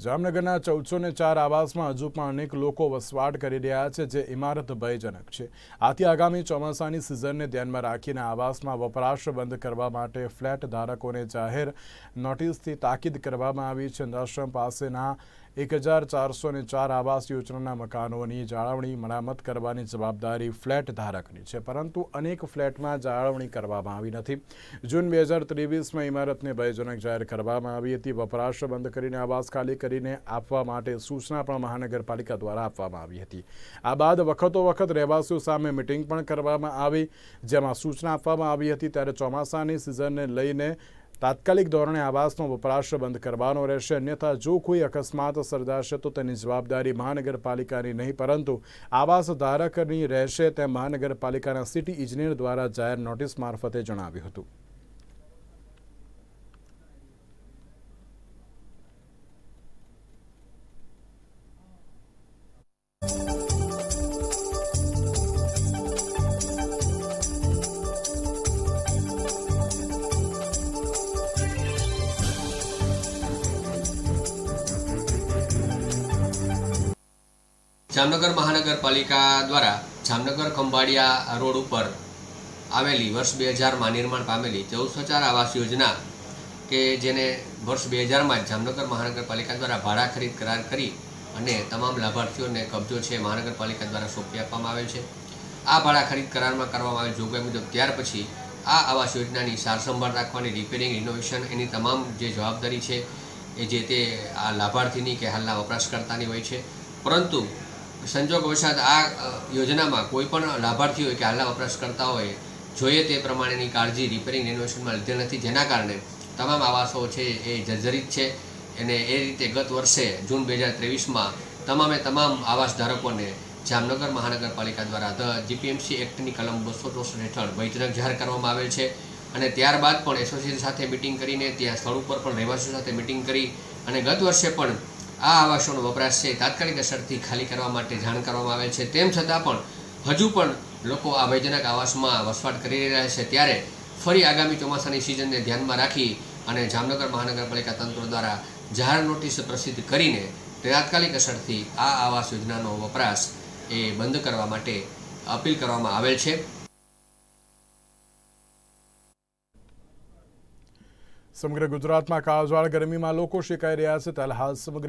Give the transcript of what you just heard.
જામનગરના ચૌદસો ને ચાર આવાસમાં હજુ પણ અનેક લોકો વસવાટ કરી રહ્યા છે, જે ઇમારત ભયજનક છે. આથી આગામી ચોમાસાની સિઝનને ધ્યાનમાં રાખીને આવાસમાં વપરાશ બંધ કરવા માટે ફ્લેટ ધારકોને જાહેર નોટિસથી તાકીદ કરવામાં આવી છે. આશ્રમ પાસેના એક હજાર ચારસો ને ચાર આવાસ યોજનાના મકાનોની જાળવણી મરામત કરવાની જવાબદારી ફ્લેટ ધારકની છે, પરંતુ અનેક ફ્લેટમાં જાળવણી કરવામાં આવી નથી. જૂન બે હજાર ત્રેવીસમાં ઇમારતને ભયજનક જાહેર કરવામાં આવી હતી. વપરાશ બંધ કરીને આવાસ ખાલી કરીને આપવા માટે સૂચના પણ મહાનગરપાલિકા દ્વારા આપવામાં આવી હતી. આ બાદ વખતો વખત રહેવાસીઓ સામે મિટિંગ પણ કરવામાં આવી, જેમાં સૂચના આપવામાં આવી હતી. ત્યારે ચોમાસાની સિઝનને લઈને તાત્કાલિક ધોરણે આવાસનો વપરાશ બંધ કરવાનો રહેશે, અન્યથા જો કોઈ અકસ્માત સર્જાશે તો તેની જવાબદારી મહાનગરપાલિકાની નહીં, પરંતુ આવાસ ધારકની રહેશે તેમ મહાનગરપાલિકાના સિટી ઇજનેર દ્વારા જાહેર નોટિસ મારફતે જણાવ્યું હતું. જામનગર મહાનગરપાલિકા દ્વારા જામનગર ખંભાળિયા રોડ ઉપર આવેલી વર્ષ બે હજારમાં નિર્માણ પામેલી ચૌદ સચાર આવાસ યોજના કે જેને વર્ષ બે હજારમાં જામનગર મહાનગરપાલિકા દ્વારા ભાડા ખરીદ કરાર કરી અને તમામ લાભાર્થીઓને કબજો છે મહાનગરપાલિકા દ્વારા સોંપી આપવામાં આવેલ છે. આ ભાડા ખરીદ કરારમાં કરવામાં આવેલ જોગવાઈ મુજબ ત્યાર પછી આ આવાસ યોજનાની સારસંભાળ રાખવાની રિપેરિંગ રિનોવેશન એની તમામ જે જવાબદારી છે એ જે તે આ લાભાર્થીની કે હાલના વપરાશકર્તાની હોય છે. પરંતુ સંજોગ વસાત આ યોજનામાં કોઈ પણ લાભાર્થી હોય કે હાલના વપરાશકર્તા હોય જોઈએ તે પ્રમાણેની કાળજી રિપેરિંગ રિનોવેશનમાં લીધેલ નથી. જેના કારણે તમામ આવાસો છે એ જર્જરિત છે અને એ રીતે ગત વર્ષે જૂન બે હજાર ત્રેવીસમાં તમામે તમામ આવાસ ધારકોને જામનગર મહાનગરપાલિકા દ્વારા ધ જીપીએમસી એક્ટની કલમ બસો ચોસઠ હેઠળ ભયજનક જાહેર કરવામાં આવેલ છે અને ત્યારબાદ પણ એસોસિએશન સાથે મિટિંગ કરીને ત્યાં સ્થળ ઉપર પણ રહેવાસીઓ સાથે મિટિંગ કરી અને ગત વર્ષે પણ આ આવાસોનો વપરાશ છે. તાત્કાલિક અસરથી ખાલી કરવા માટે જાણ કરવામાં આવેલ છે. તેમ છતાં પણ હજુ પણ લોકો આ ભયજનક આવાસમાં વસવાટ કરી રહ્યા છે. ત્યારે ફરી આગામી ચોમાસાની સિઝનને ધ્યાનમાં રાખી અને જામનગર મહાનગરપાલિકા તંત્ર દ્વારા જાહેર નોટિસ પ્રસિદ્ધ કરીને તાત્કાલિક અસરથી આ આવાસ યોજનાનો વપરાશ એ બંધ કરવા માટે અપીલ કરવામાં આવેલ છે. સમગ્ર ગુજરાતમાં કાળઝાળ ગરમીમાં લોકો શેકાઈ રહ્યા છે. ત્યારે હાલ સમગ્ર